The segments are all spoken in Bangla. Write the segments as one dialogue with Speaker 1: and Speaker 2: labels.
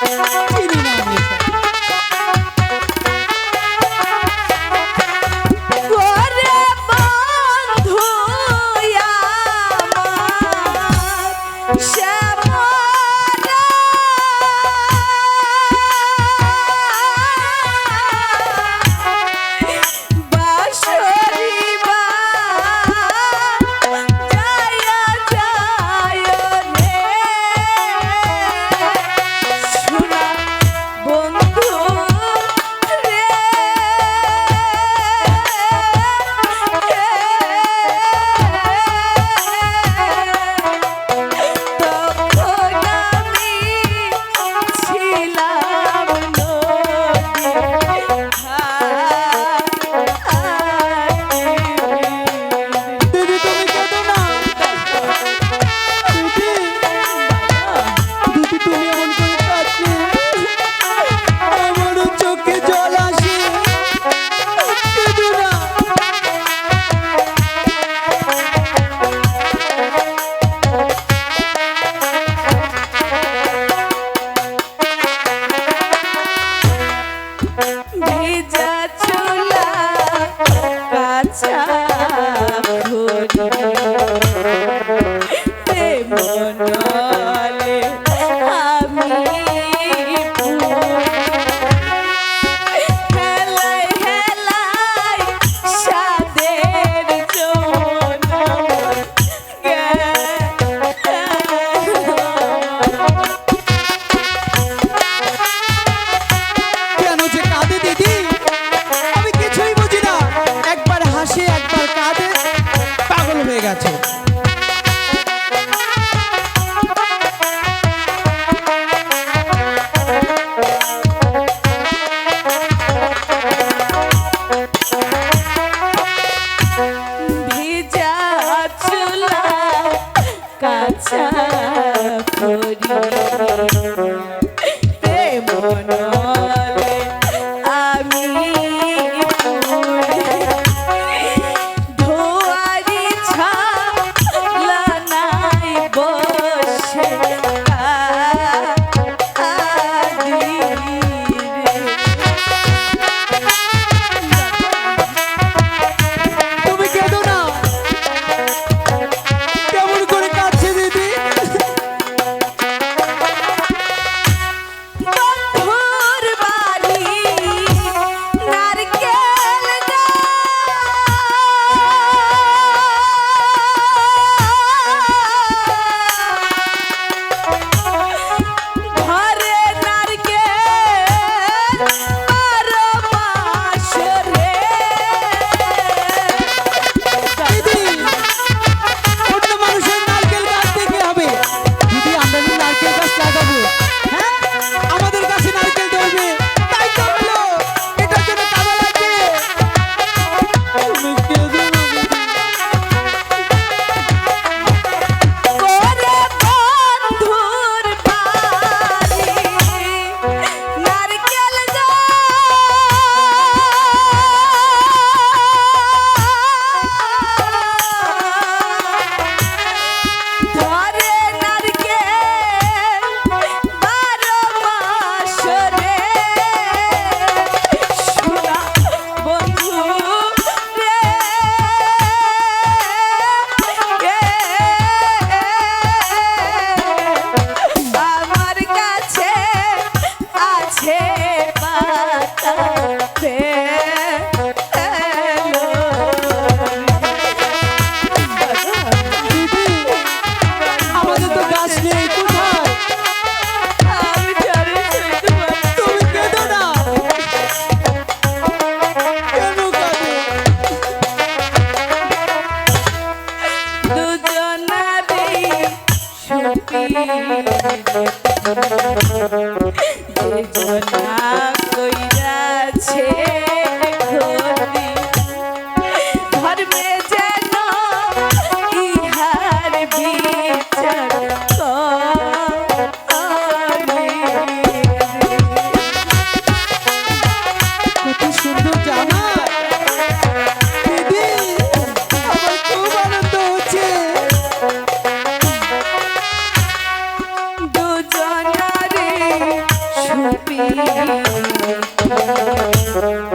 Speaker 1: চিনি না
Speaker 2: no Santa
Speaker 1: for you. Thank you.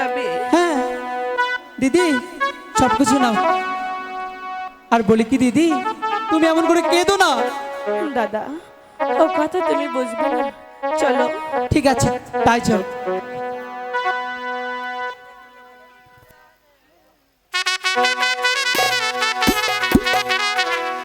Speaker 1: যাবে।
Speaker 2: হ্যাঁ। দিদি সব কিছু নাও। আর বলি কি দিদি তুমি এমন করে কেঁদো না।
Speaker 1: দাদা ও কথা তুমি বুঝবে না। চলো।
Speaker 2: ঠিক আছে তাই চল।